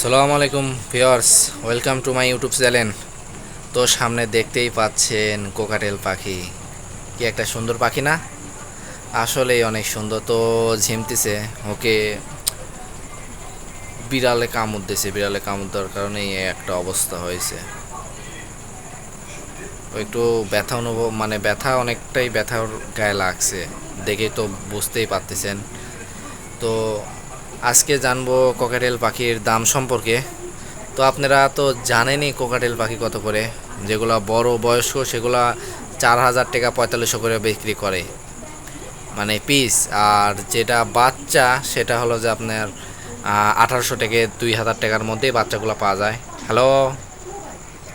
সালামু আলাইকুম viewers welcome to my YouTube channel. তো সামনে দেখতেই পাচ্ছেন কোকাটেল পাখি। কি একটা সুন্দর পাখি না? আসলেই অনেক সুন্দর। তো ঝিমতেছে ওকে বিড়ালে কামড় দিয়েছে বিড়ালে কামড় দেওয়ার কারণে এই একটা অবস্থা হয়েছে। একটু ব্যথা অনুভব মানে ব্যথা অনেকটাই ব্যথার গায়ে লাগছে দেখেই তো বুঝতেই পারতেছেন। তো আজকে জানব কোকাটেল পাখির দাম সম্পর্কে। তো আপনারা তো জানেনই কোকাটেল পাখি কত করে। যেগুলো বড় বয়স্ক, সেগুলা চার হাজার টাকা পঁয়তাল্লিশশো করে বিক্রি করে। মানে পিস আর যেটা বাচ্চা, সেটা হলো যে আপনার আঠারোশো থেকে দুই হাজার টাকার মধ্যেই বাচ্চাগুলো পাওয়া যায়। হ্যালো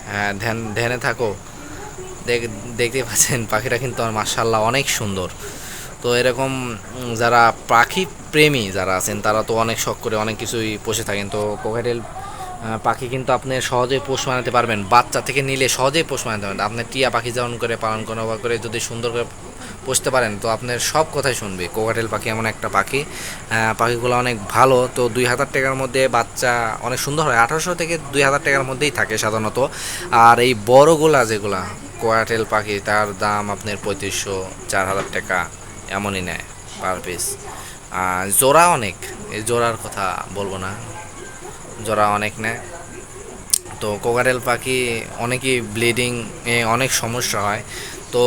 হ্যাঁ ধ্যান, ধ্যানে থাকো। দেখ দেখতে পাচ্ছেন, পাখিটা কিন্তু আমার মার্শাল্লাহ অনেক সুন্দর। তো এরকম যারা পাখি প্রেমী যারা আছেন, তারা তো অনেক শখ করে অনেক কিছুই পোষে থাকেন। তো কোকাটেল পাখি কিন্তু আপনি সহজেই পোষ মানাতে পারবেন। বাচ্চা থেকে নিলে সহজেই পোষ মানাতে পারবেন। আপনি টিয়া পাখি যেমন করে পালন করেন বা করে যদি সুন্দর করে পুষতে পারেন, তো আপনার সব কথাই শুনবে। কোকাটেল পাখি এমন একটা পাখি পাখিগুলো অনেক ভালো। তো দুই হাজার টাকার মধ্যে বাচ্চা অনেক সুন্দর হয়। আঠারোশো থেকে দুই হাজার টাকার মধ্যেই থাকে সাধারণত। আর এই বড়গুলা যেগুলা কোয়াটেল পাখি, তার দাম আপনার পঁয়ত্রিশশো, চার হাজার টাকা। এমনই নেয় পার পিস জোড়া অনেক, এই জোড়ার কথা বলব না। জোড়া অনেক নেয়। তো কোকাটেল পাখি অনেকই ব্লিডিং এ অনেক সমস্যা হয়। তো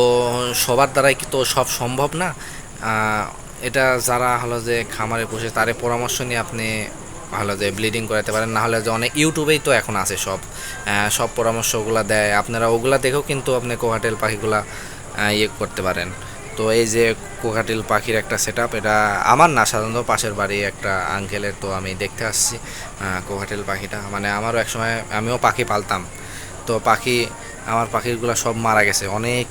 সবার দ্বারাই কি তো সব সম্ভব না? এটা যারা হলো যে খামারে পুষে, তারে পরামর্শ নিয়ে আপনি ভালো যে ব্লিডিং করাতে পারেন। না হলে যে অনেক ইউটিউবেই তো এখন আছে সব। সব পরামর্শগুলো দেয়। আপনারা ওগুলা দেখেও কিন্তু আপনি কোকাটেল পাখিগুলা ইয়ে করতে পারেন। তো এই যে কোকাটিল পাখির একটা সেট এটা আমার না, সাধারণত পাশের বাড়ি একটা আঙ্কেলের তো আমি দেখতে আসছি কোকাটিল পাখিটা। মানে আমারও একসময়, আমিও পাখি পালতাম। তো পাখি, আমার পাখিগুলো সব মারা গেছে। অনেক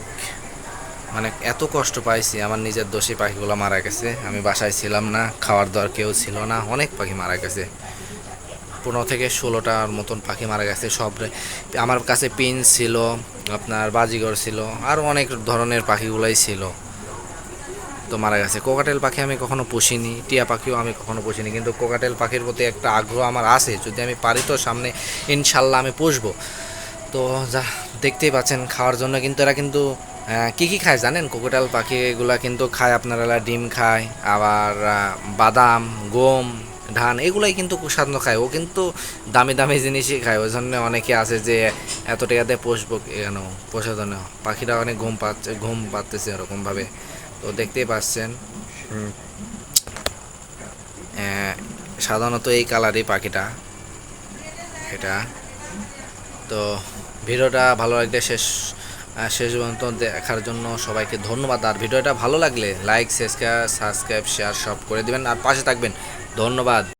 মানে এত কষ্ট পাইছি, আমার নিজের দোষী পাখিগুলো মারা গেছে। আমি বাসায় ছিলাম না, খাওয়ার দাওয়ার কেউ ছিল না, অনেক পাখি মারা গেছে। পনেরো থেকে ষোলোটার মতন পাখি মারা গেছে সব আমার কাছে পিন ছিল, আপনার বাজিগর ছিল, আর অনেক ধরনের পাখিগুলাই ছিল। তো মারা গেছে। কোকাটেল পাখি আমি কখনো পুষিনি, টিয়া পাখিও আমি কখনো পুষিনি, কিন্তু কোকাটেল পাখির প্রতি একটা আগ্রহ আমার আছে। যদি আমি পারি তো সামনে ইনশাল্লাহ আমি পুষবো। তো যা, দেখতেই পাচ্ছেন খাওয়ার জন্য কিন্তু এরা কিন্তু কি কি খায় জানেন? কোকোটাল পাখি এগুলা কিন্তু খায় আপনারা ডিম খায়, আবার বাদাম, গম, ধান, এগুলাই কিন্তু সাধারণত খায়। ও কিন্তু দামি দামি জিনিসই খায়। ওই জন্য অনেকে আছে যে এত টাকা দিয়ে পোষবো কেন? পোষার জন্য। পাখিরা অনেক ঘুম পাচ্ছে ঘুম পাচ্ছে এরকমভাবে। তো দেখতেই পাচ্ছেন। সাধারণত এই কালারই পাখিটা। এটা। তো ভিডিওটা ভালো লাগলে শেষ শেষ পর্যন্ত দেখার জন্য সবাইকে ধন্যবাদ। আর ভিডিওটা ভালো লাগলে লাইক সাবস্ক্রাইব শেয়ার সব করে দিবেন। আর পাশে থাকবেন। ধন্যবাদ।